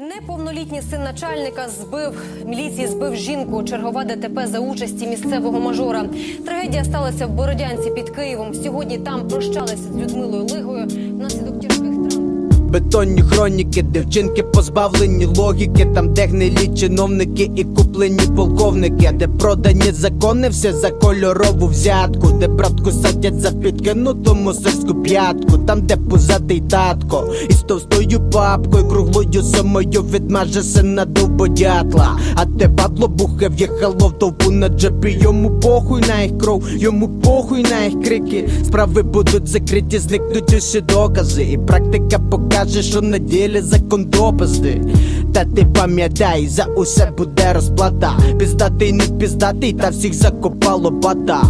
Неповнолітній син начальника збив міліції, збив жінку. Чергова ДТП за участі місцевого мажора. Трагедія сталася в Бородянці під Києвом. Сьогодні там прощалися з Людмилою Лигою травм. Бетонні хроніки, дівчинки позбавлені логіки, там де гнилі чиновники і куплені полковники, де продані закони, все за кольорову взятку, де братку садять за підкинуту мусорську п'ятку, там де пузатий татко, із товстою бабкою, круглою самою відмаже сина довбодятла. А те падло бухе в'їхало в толпу на джепі, йому похуй на їх кров, йому похуй на їх крики. Справи будуть закриті, зникнуть усі докази. І практика покаже, що на ділі закон допизди. Та ти пам'ятай, за усе буде розплата. Піздатий, не піздатий, та всіх закопало бата.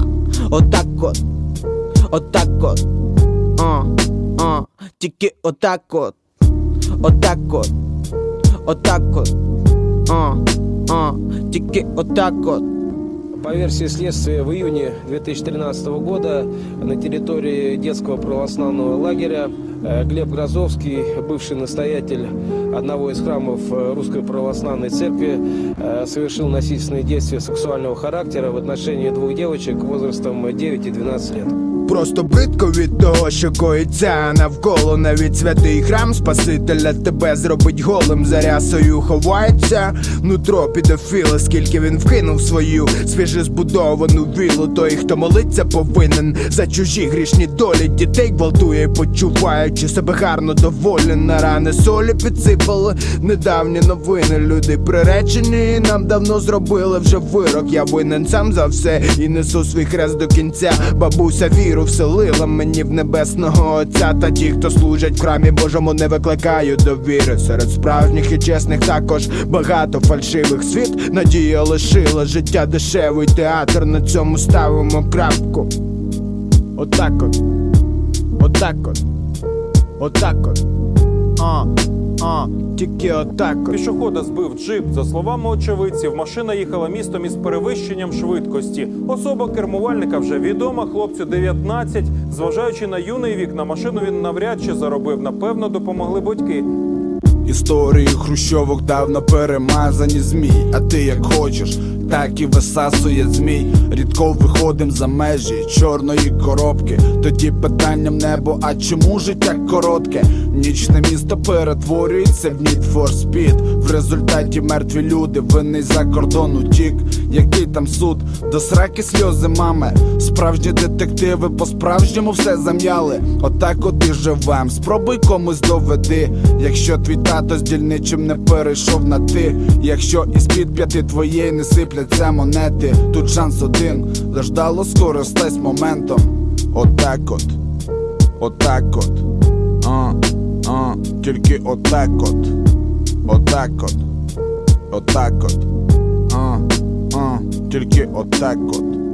Отак от, отак от, а, а, тільки отак от, отак от, отак от, а, а, тільки отак от. По версии следствия, в июне 2013 года на территории детского православного лагеря э, Глеб Грозовский, бывший настоятель одного из храмов э, Русской Православной Церкви, э, совершил насильственные действия сексуального характера в отношении двух девочек возрастом 9 и 12 лет. Просто бридко від того, що коїться навколо навіть святий храм Спасителя тебе зробить голим за рясою ховається Нутро підофіла, скільки він вкинув свою свіже збудовану вілу Той, хто молиться, повинен за чужі грішні долі Дітей гвалтує, почуваючи себе гарно доволі На рани солі підсипали. Недавні новини Люди приречені, нам давно зробили вже вирок. Я винен сам за все і несу свій хрест до кінця. Бабуся віру вселила мені в небесного отця. Та ті, хто служать в храмі Божому, не викликають довіри. Серед справжніх і чесних також багато фальшивих світ. Надія лишила життя дешевий театр. На цьому ставимо крапку. Отак от, отак от, отак от, а, а, тільки отак от Пішохода збив джип. За словами очевидців, машина їхала містом із перевищенням швидкості. Особа кермувальника вже відома. Хлопцю 19. Зважаючи на юний вік, на машину він навряд чи заробив. Напевно, допомогли батьки. Історії хрущовок давно перемазані змій, а ти як хочеш, так і висасує змій. Рідко виходим за межі чорної коробки. Тоді питанням небо, а чому життя коротке? Нічне місто перетворюється в Need for Speed В результаті мертві люди, винний за кордон утік. Який там суд? До сраки сльози мами. Справжні детективи по-справжньому все зам'яли. Отак от і живем. Спробуй комусь доведи. Якщо твій тато з дільничим не перейшов на ти. Якщо із під п'яти твоєї не сипляться монети. Тут шанс один, лиш дало скористась моментом. Отак от, отак от, а, а, тільки отак от, отак от, отак от, а, а, тільки отак от.